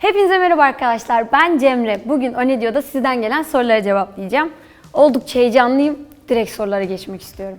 Hepinize merhaba arkadaşlar. Ben Cemre. Bugün Onedio'da sizden gelen sorulara cevaplayacağım. Oldukça heyecanlıyım. Direkt sorulara geçmek istiyorum.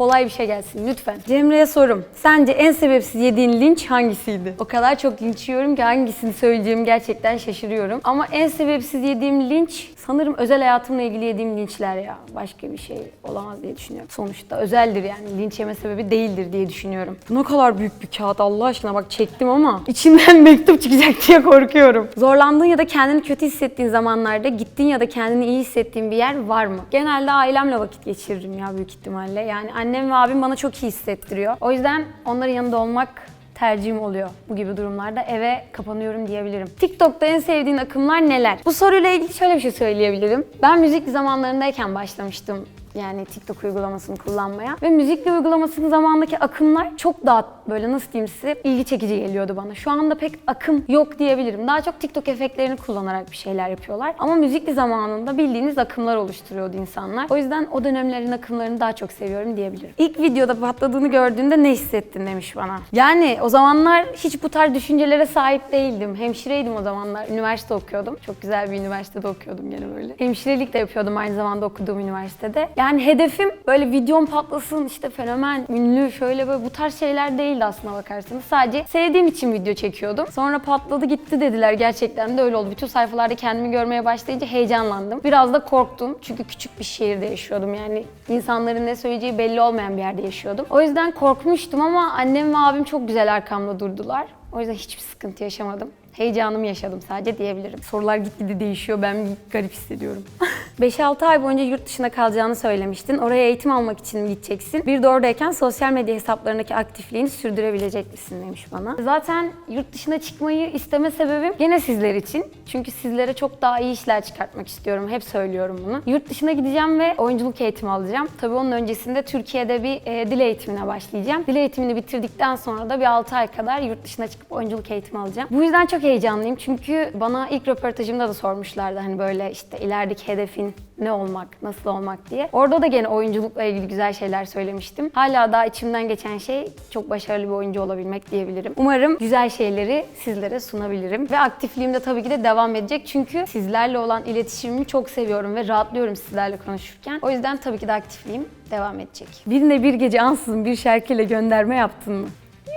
Kolay bir şey gelsin lütfen. Cemre'ye sorum. Sence en sebepsiz yediğin linç hangisiydi? O kadar çok linç yiyorum ki hangisini söyleyeceğimi gerçekten şaşırıyorum. Ama en sebepsiz yediğim linç sanırım özel hayatımla ilgili yediğim linçler ya. Başka bir şey olamaz diye düşünüyorum. Sonuçta özeldir yani. Linç yeme sebebi değildir diye düşünüyorum. Bu ne kadar büyük bir kağıt Allah aşkına bak çektim ama içinden mektup çıkacak diye korkuyorum. Zorlandığın ya da kendini kötü hissettiğin zamanlarda gittiğin ya da kendini iyi hissettiğin bir yer var mı? Genelde ailemle vakit geçiririm ya büyük ihtimalle. Yani annem ve abim bana çok iyi hissettiriyor. O yüzden onların yanında olmak tercihim oluyor bu gibi durumlarda. Eve kapanıyorum diyebilirim. TikTok'ta en sevdiğin akımlar neler? Bu soruyla ilgili şöyle bir şey söyleyebilirim. Ben müzikli zamanlarındayken başlamıştım yani TikTok uygulamasını kullanmaya. Ve müzikli uygulamasının zamandaki akımlar çok daha böyle nasıl diyeyim size ilgi çekici geliyordu bana. Şu anda pek akım yok diyebilirim. Daha çok TikTok efektlerini kullanarak bir şeyler yapıyorlar. Ama müzikli zamanında bildiğiniz akımlar oluşturuyordu insanlar. O yüzden o dönemlerin akımlarını daha çok seviyorum diyebilirim. İlk videoda patladığını gördüğünde ne hissettin demiş bana. Yani o zamanlar hiç bu tarz düşüncelere sahip değildim. Hemşireydim o zamanlar. Üniversite okuyordum. Çok güzel bir üniversitede okuyordum gene böyle. Hemşirelik de yapıyordum aynı zamanda okuduğum üniversitede. Yani hedefim böyle videom patlasın işte fenomen, ünlü şöyle böyle bu tarz şeyler değildi aslına bakarsanız. Sadece sevdiğim için video çekiyordum. Sonra patladı gitti dediler. Gerçekten de öyle oldu. Bütün sayfalarda kendimi görmeye başlayınca heyecanlandım. Biraz da korktum. Çünkü küçük bir şehirde yaşıyordum. Yani insanların ne söyleyeceği belli olmayan bir yerde yaşıyordum. O yüzden korkmuştum ama annem ve abim çok güzel arkamda durdular. O yüzden hiçbir sıkıntı yaşamadım. Heyecanımı yaşadım sadece diyebilirim. Sorular gitgide değişiyor. Ben bir garip hissediyorum. 5-6 ay boyunca yurt dışında kalacağını söylemiştin. Oraya eğitim almak için mi gideceksin? Bir de oradayken sosyal medya hesaplarındaki aktifliğini sürdürebilecek misin demiş bana. Zaten yurt dışına çıkmayı isteme sebebim gene sizler için. Çünkü sizlere çok daha iyi işler çıkartmak istiyorum. Hep söylüyorum bunu. Yurt dışına gideceğim ve oyunculuk eğitimi alacağım. Tabii onun öncesinde Türkiye'de bir e, dil eğitimine başlayacağım. Dil eğitimini bitirdikten sonra da bir 6 ay kadar yurt dışına çıkıp oyunculuk eğitimi alacağım. Bu yüzden çok heyecanlıyım çünkü bana ilk röportajımda da sormuşlardı hani böyle işte ilerideki hedefin ne olmak, nasıl olmak diye. Orada da gene oyunculukla ilgili güzel şeyler söylemiştim. Hala daha içimden geçen şey çok başarılı bir oyuncu olabilmek diyebilirim. Umarım güzel şeyleri sizlere sunabilirim. Ve aktifliğim de tabii ki de devam edecek. Çünkü sizlerle olan iletişimimi çok seviyorum ve rahatlıyorum sizlerle konuşurken. O yüzden tabii ki de aktifliğim devam edecek. Birine bir gece ansızın bir şarkıyla gönderme yaptın mı?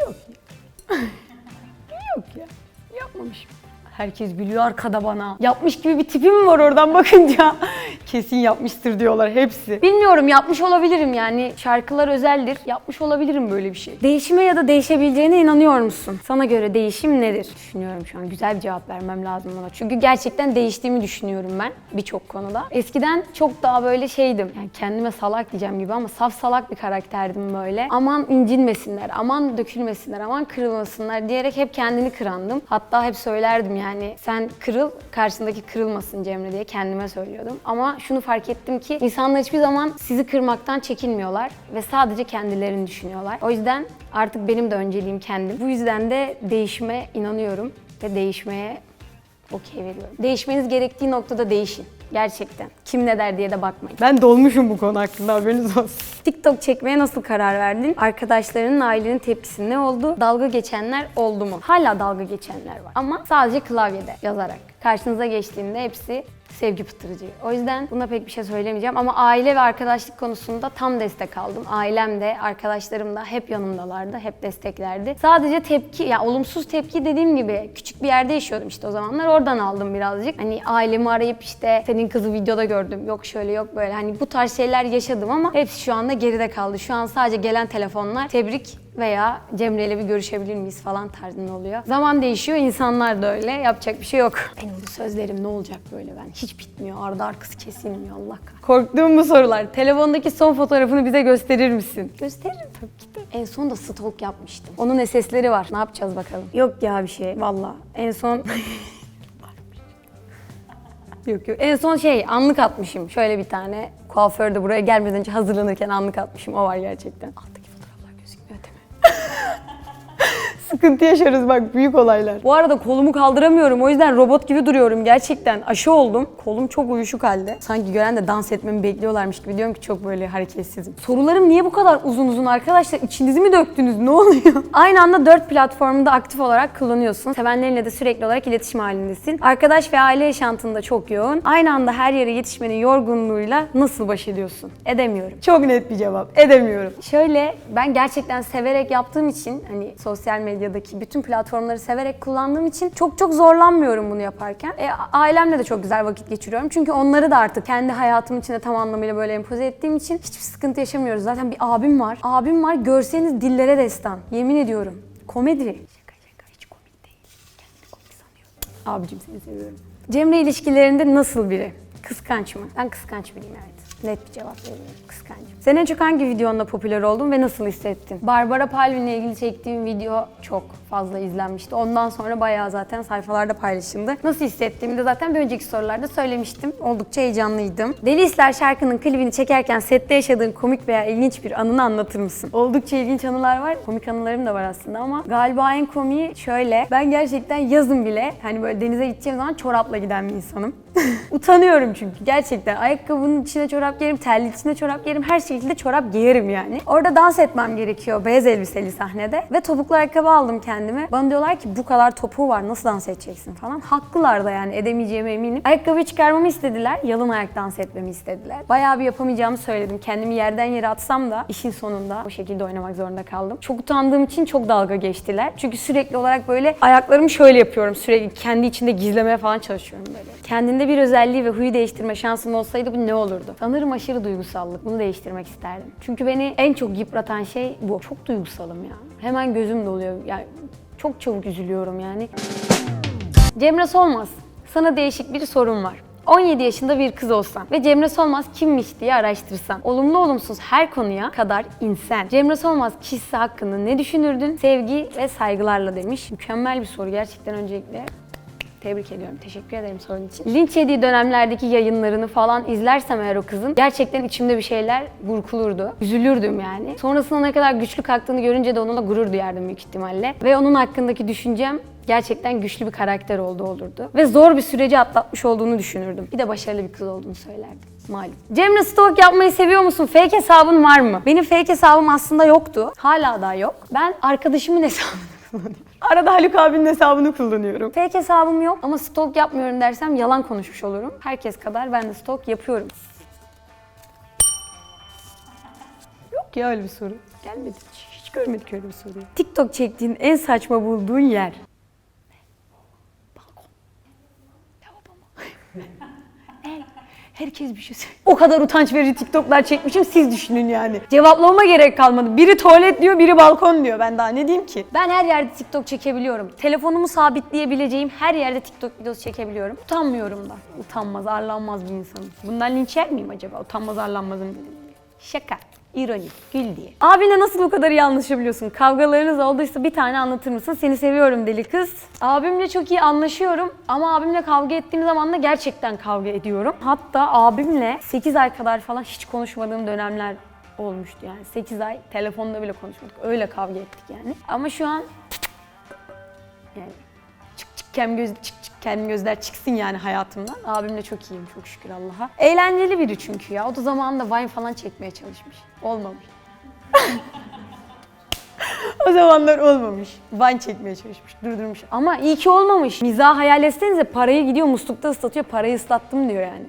Yok. Yapmamışım. Herkes gülüyor arkada bana. Yapmış gibi bir tipim var oradan bakınca? Kesin yapmıştır diyorlar hepsi. Bilmiyorum yapmış olabilirim yani. Şarkılar özeldir. Yapmış olabilirim böyle bir şey. Değişime ya da değişebileceğine inanıyor musun? Sana göre değişim nedir? Düşünüyorum şu an. Güzel bir cevap vermem lazım bana. Çünkü gerçekten değiştiğimi düşünüyorum ben birçok konuda. Eskiden çok daha böyle şeydim. Yani kendime salak diyeceğim gibi ama saf salak bir karakterdim böyle. Aman incinmesinler, aman dökülmesinler, aman kırılmasınlar diyerek hep kendini kırandım. Hatta hep söylerdim yani sen kırıl, karşındaki kırılmasın Cemre diye kendime söylüyordum. Ama şunu fark ettim ki insanlar hiçbir zaman sizi kırmaktan çekinmiyorlar ve sadece kendilerini düşünüyorlar. O yüzden artık benim de önceliğim kendim. Bu yüzden de değişime inanıyorum ve değişmeye okey veriyorum. Değişmeniz gerektiği noktada değişin. Gerçekten. Kim ne der diye de bakmayın. Ben dolmuşum bu konu hakkında haberiniz olsun. TikTok çekmeye nasıl karar verdin? Arkadaşlarının, ailenin tepkisi ne oldu? Dalga geçenler oldu mu? Hala dalga geçenler var. Ama sadece klavyede yazarak. Karşınıza geçtiğinde hepsi sevgi pıtırıcı. O yüzden buna pek bir şey söylemeyeceğim ama aile ve arkadaşlık konusunda tam destek aldım. Ailem de, arkadaşlarım da hep yanımdalardı, hep desteklerdi. Sadece tepki, yani olumsuz tepki dediğim gibi küçük bir yerde yaşıyordum işte o zamanlar. Oradan aldım birazcık. Hani ailemi arayıp işte senin kızı videoda gördüm, yok şöyle yok böyle. Hani bu tarz şeyler yaşadım ama hepsi şu anda geride kaldı. Şu an sadece gelen telefonlar tebrik veya Cemre ile bir görüşebilir miyiz falan tarzında oluyor. Zaman değişiyor, insanlar da öyle. Yapacak bir şey yok. Benim bu sözlerim ne olacak böyle ben? Hiç bitmiyor, ardı arkası kesilmiyor Allah kahretsin. Korktuğum bu sorular. Telefondaki son fotoğrafını bize gösterir misin? Gösteririm tabii ki de. En son da stalk yapmıştım. Onun SS'leri var. Ne yapacağız bakalım? Yok ya bir şey valla. En son... Yok yok. En son şey anlık atmışım. Şöyle bir tane kuaförde buraya gelmeden önce hazırlanırken anlık atmışım. O var gerçekten. Alttaki sıkıntı yaşarız bak büyük olaylar. Bu arada kolumu kaldıramıyorum o yüzden robot gibi duruyorum gerçekten. Aşı oldum. Kolum çok uyuşuk halde. Sanki gören de dans etmemi bekliyorlarmış gibi diyorum ki çok böyle hareketsizim. Sorularım niye bu kadar uzun uzun arkadaşlar? İçinizi mi döktünüz? Ne oluyor? Aynı anda dört platformu da aktif olarak kullanıyorsun. Sevenlerinle de sürekli olarak iletişim halindesin. Arkadaş ve aile yaşantında çok yoğun. Aynı anda her yere yetişmenin yorgunluğuyla nasıl baş ediyorsun? Edemiyorum. Çok net bir cevap. Edemiyorum. Şöyle ben gerçekten severek yaptığım için hani sosyal medyadaki bütün platformları severek kullandığım için çok çok zorlanmıyorum bunu yaparken. E, ailemle de çok güzel vakit geçiriyorum. Çünkü onları da artık kendi hayatım içinde tam anlamıyla böyle empoze ettiğim için hiçbir sıkıntı yaşamıyoruz. Zaten bir abim var. Abim var görseniz dillere destan. Yemin ediyorum. Komedi. Şaka şaka hiç komik değil. Kendini komik sanıyor. Abicim seni seviyorum. Cemre ilişkilerinde nasıl biri? Kıskanç mı? Ben kıskanç biriyim evet. Net bir cevap veriyorum. Kıskancım. Sen en çok hangi videonda popüler oldun ve nasıl hissettin? Barbara Palvin'le ilgili çektiğim video çok fazla izlenmişti. Ondan sonra bayağı zaten sayfalarda paylaşıldı. Nasıl hissettiğimi de zaten bir önceki sorularda söylemiştim. Oldukça heyecanlıydım. Deli İsler şarkının klibini çekerken sette yaşadığın komik veya ilginç bir anını anlatır mısın? Oldukça ilginç anılar var. Komik anılarım da var aslında ama galiba en komiği şöyle. Ben gerçekten yazın bile hani böyle denize gideceğim zaman çorapla giden bir insanım. Utanıyorum çünkü gerçekten. Ayakkabının içine çorap giyerim, terli içine çorap giyerim, her şekilde çorap giyerim yani. Orada dans etmem gerekiyor beyaz elbiseli sahnede ve topuklu ayakkabı aldım kendime. Bana diyorlar ki bu kadar topuğu var nasıl dans edeceksin falan. Haklılar da yani edemeyeceğime eminim. Ayakkabıyı çıkarmamı istediler, yalın ayak dans etmemi istediler. Bayağı bir yapamayacağımı söyledim. Kendimi yerden yere atsam da işin sonunda bu şekilde oynamak zorunda kaldım. Çok utandığım için çok dalga geçtiler. Çünkü sürekli olarak böyle ayaklarımı şöyle yapıyorum. Sürekli kendi içinde gizlemeye falan çalışıyorum böyle. Kendinde bir özelliği ve huyu değiştirme şansım olsaydı bu ne olurdu? Sanırım aşırı duygusallık. Bunu değiştirmek isterdim. Çünkü beni en çok yıpratan şey bu. Çok duygusalım ya. Hemen gözüm doluyor. Yani çok çabuk üzülüyorum yani. Cemre Solmaz, sana değişik bir sorum var. 17 yaşında bir kız olsan ve Cemre Solmaz kimmiş diye araştırsan, olumlu olumsuz her konuya kadar insan. Cemre Solmaz kişisi hakkında ne düşünürdün? Sevgi ve saygılarla demiş. Mükemmel bir soru gerçekten öncelikle. Tebrik ediyorum. Teşekkür ederim sorun için. Linç yediği dönemlerdeki yayınlarını falan izlersem eğer o kızın gerçekten içimde bir şeyler burkulurdu. Üzülürdüm yani. Sonrasında ne kadar güçlü kalktığını görünce de onunla gurur duyardım büyük ihtimalle. Ve onun hakkındaki düşüncem gerçekten güçlü bir karakter olduğu olurdu. Ve zor bir süreci atlatmış olduğunu düşünürdüm. Bir de başarılı bir kız olduğunu söylerdim. Malum. Cemre stalk yapmayı seviyor musun? Fake hesabın var mı? Benim fake hesabım aslında yoktu. Hala da yok. Ben arkadaşımın hesabını kullanıyorum. Arada Haluk abinin hesabını kullanıyorum. Fake hesabım yok ama stalk yapmıyorum dersem yalan konuşmuş olurum. Herkes kadar ben de stalk yapıyorum. Yok ya öyle bir soru. Gelmedi. Hiç, görmedik öyle bir soruyu. TikTok çektiğin en saçma bulduğun yer. Balkon. Lavabo mu? Herkes bir şey söylüyor. O kadar utanç verici TikTok'lar çekmişim siz düşünün yani. Cevaplamama gerek kalmadı. Biri tuvalet diyor, biri balkon diyor. Ben daha ne diyeyim ki? Ben her yerde TikTok çekebiliyorum. Telefonumu sabitleyebileceğim her yerde TikTok videosu çekebiliyorum. Utanmıyorum da. Utanmaz, arlanmaz bir insanım. Bundan linç yer miyim acaba? Utanmaz, arlanmazım dedim. Şaka. İroni, gül diye. Abinle nasıl bu kadar iyi anlaşabiliyorsun? Kavgalarınız olduysa bir tane anlatır mısın? Seni seviyorum deli kız. Abimle çok iyi anlaşıyorum ama abimle kavga ettiğim zaman da gerçekten kavga ediyorum. Hatta abimle 8 ay kadar falan hiç konuşmadığım dönemler olmuştu yani. 8 ay telefonda bile konuşmadık. Öyle kavga ettik yani. Ama şu an yani çık çık kem göz çık çık kendim gözler çıksın yani hayatımdan. Abimle çok iyiyim çok şükür Allah'a. Eğlenceli biri çünkü ya. O da zamanında Vine falan çekmeye çalışmış. Olmamış. o zamanlar olmamış. Vine çekmeye çalışmış, durdurmuş. Ama iyi ki olmamış. Mizah hayal etsenize parayı gidiyor muslukta ıslatıyor, parayı ıslattım diyor yani.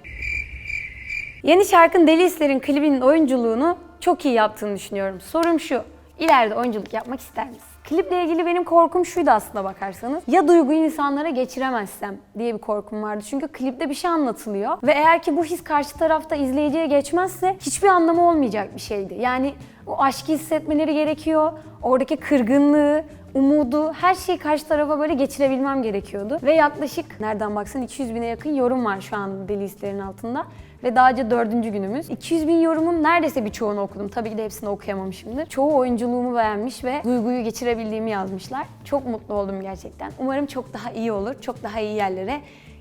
Yeni şarkın Deli Hisler'in klibinin oyunculuğunu çok iyi yaptığını düşünüyorum. Sorum şu, ileride oyunculuk yapmak ister misin? Kliple ilgili benim korkum şuydu aslında bakarsanız. Ya duyguyu insanlara geçiremezsem diye bir korkum vardı. Çünkü klipte bir şey anlatılıyor. Ve eğer ki bu his karşı tarafta izleyiciye geçmezse hiçbir anlamı olmayacak bir şeydi. Yani o aşkı hissetmeleri gerekiyor. Oradaki kırgınlığı, umudu, her şeyi karşı tarafa böyle geçirebilmem gerekiyordu. Ve yaklaşık nereden baksan 200 bine yakın yorum var şu an Deli Hisler'in altında. Ve daha önce dördüncü günümüz. 200 bin yorumun neredeyse birçoğunu okudum. Tabii ki de hepsini okuyamamışımdır. Çoğu oyunculuğumu beğenmiş ve duyguyu geçirebildiğimi yazmışlar. Çok mutlu oldum gerçekten. Umarım çok daha iyi olur. Çok daha iyi yerlere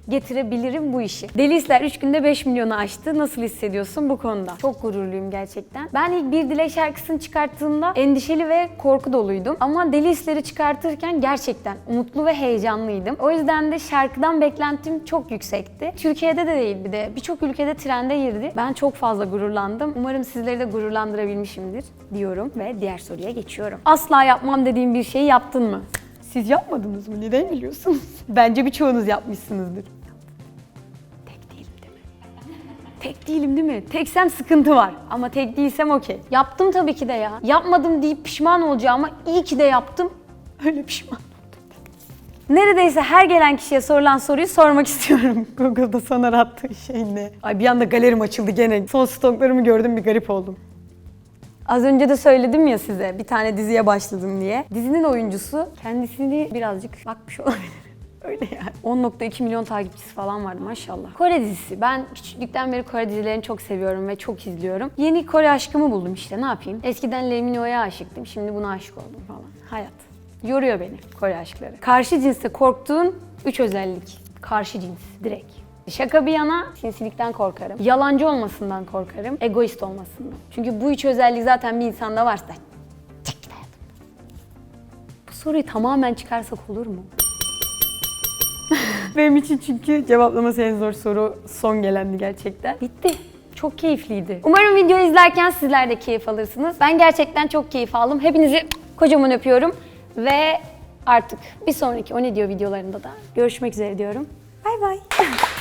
getirebilirim bu işi. Delisler 3 günde 5 milyonu aştı. Nasıl hissediyorsun bu konuda? Çok gururluyum gerçekten. Ben ilk bir dilek şarkısını çıkarttığımda endişeli ve korku doluydum. Ama Delisleri çıkartırken gerçekten mutlu ve heyecanlıydım. O yüzden de şarkıdan beklentim çok yüksekti. Türkiye'de de değil bir de birçok ülkede trende girdi. Ben çok fazla gururlandım. Umarım sizleri de gururlandırabilmişimdir diyorum ve diğer soruya geçiyorum. Asla yapmam dediğim bir şeyi yaptın mı? Siz yapmadınız mı? Neden biliyorsunuz? Bence birçoğunuz yapmışsınızdır. Tek değilim değil mi? Tek değilim değil mi? Teksem sıkıntı var. Ama tek değilsem okey. Yaptım tabii ki de ya. Yapmadım deyip pişman olacağım ama iyi ki de yaptım. Öyle pişman. Neredeyse her gelen kişiye sorulan soruyu sormak istiyorum. Google'da son arattığı şey ne? Ay bir anda galerim açıldı gene. Son stoklarımı gördüm bir garip oldum. Az önce de söyledim ya size bir tane diziye başladım diye. Dizinin oyuncusu kendisini birazcık bakmış olabilir. Öyle yani. 10.2 milyon takipçisi falan vardı maşallah. Kore dizisi. Ben küçüklükten beri Kore dizilerini çok seviyorum ve çok izliyorum. Yeni Kore aşkımı buldum işte ne yapayım. Eskiden Lee Min-ho'ya aşıktım. Şimdi buna aşık oldum falan. Hayat. Yoruyor beni Kore aşkları. Karşı cinste korktuğun 3 özellik. Karşı cins direkt. Şaka bir yana sinsilikten korkarım. Yalancı olmasından korkarım. Egoist olmasından. Çünkü bu üç özellik zaten bir insanda varsa çek git hayatımdan. Bu soruyu tamamen çıkarsak olur mu? Benim için çünkü cevaplaması en zor soru son gelendi gerçekten. Bitti. Çok keyifliydi. Umarım videoyu izlerken sizler de keyif alırsınız. Ben gerçekten çok keyif aldım. Hepinizi kocaman öpüyorum. Ve artık bir sonraki O Ne Diyor videolarında da görüşmek üzere diyorum. Bay bay.